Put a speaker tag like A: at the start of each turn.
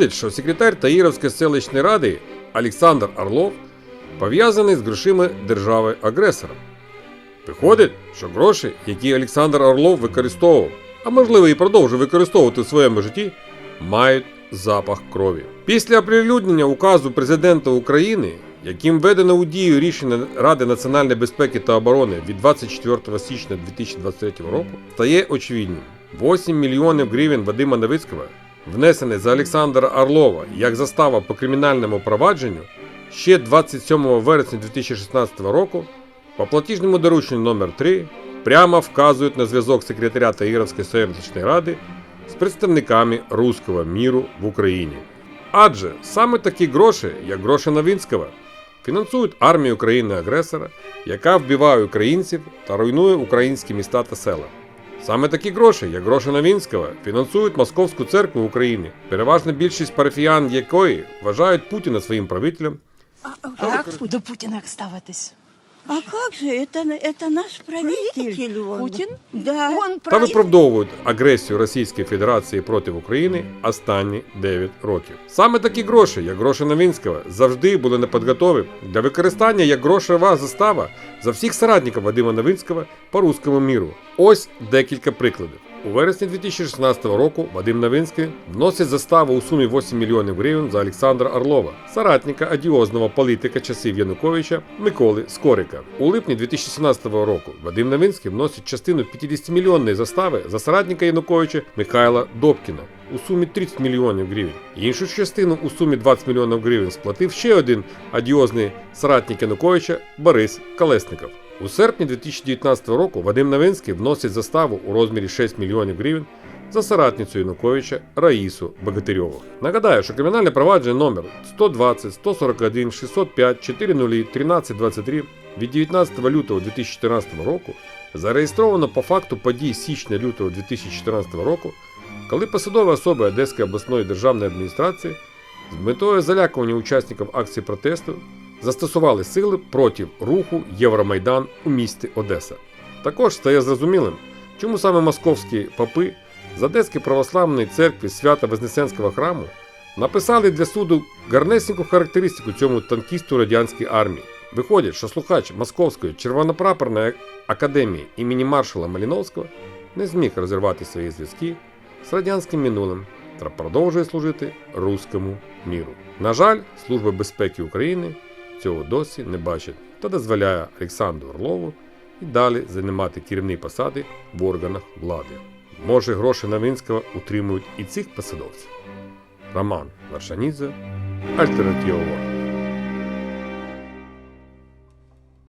A: Виходить, що секретар Таїровської селищної ради Олександр Орлов пов'язаний з грошима держави-агресора. Виходить, що гроші, які Олександр Орлов використовував, а можливо і продовжує використовувати в своєму житті, мають запах крові. Після оприлюднення указу президента України, яким введено у дію рішення Ради національної безпеки та оборони від 24 січня 2023 року, стає очевидним. 8 мільйонів гривень Вадима Новицького, внесений за Олександра Орлова як застава по кримінальному провадженню ще 27 вересня 2016 року по платіжному дорученню номер 3 прямо вказують на зв'язок секретаря Таїровської селищної ради з представниками руського міру в Україні. Адже саме такі гроші, як гроші Новинського, фінансують армію країни-агресора, яка вбиває українців та руйнує українські міста та села. Саме такі гроші, як гроші Новінського, фінансують Московську церкву України, переважна більшість парафіян якої вважають Путіна своїм правителем
B: Як до Путіна ставитись?
C: А как же, это, это наш правитель. он.
B: Путін?
C: Да.
B: Он
A: та виправдовують агресію Російської Федерації проти України останні 9 років. Саме такі гроші, як гроші Новинського, завжди були неподготові для використання як грошова застава за всіх соратників Вадима Новинського по руському міру. Ось декілька прикладів. У вересні 2016 року Вадим Новинський вносить заставу у сумі 8 мільйонів гривень за Олександра Орлова, соратника одіозного політика часів Януковича Миколи Скорика. У липні 2017 року Вадим Новинський вносить частину 50-мільйонної застави за соратника Януковича Михайла Добкіна у сумі 30 мільйонів гривень. Іншу частину у сумі 20 мільйонів гривень сплатив ще один одіозний соратник Януковича Борис Колесников. У серпні 2019 року Вадим Новинський вносить заставу у розмірі 6 мільйонів гривень за соратницю Януковича Раїсу Богатирьову. Нагадаю, що кримінальне провадження номер 120 141 605 40 1323 від 19 лютого 2014 року зареєстровано по факту подій січня-лютого 2014 року, коли посадові особи Одеської обласної державної адміністрації з метою залякування учасників акції протесту застосували сили проти руху Євромайдан у місті Одеса. Також стає зрозумілим, чому саме московські попи з Одеської православної церкви свято Вознесенського храму написали для суду гарнесеньку характеристику цьому танкісту радянської армії. Виходить, що слухач Московської червонопрапорної академії імені маршала Маліновського не зміг розірвати свої зв'язки з радянським минулим та продовжує служити руському міру. На жаль, Служба безпеки України цього досі не бачить та дозволяє Олександру Орлову і далі займати керівні посади в органах влади. Може, гроші Новинського утримують і цих посадовців. Роман Варшанідзе, Альтернатива.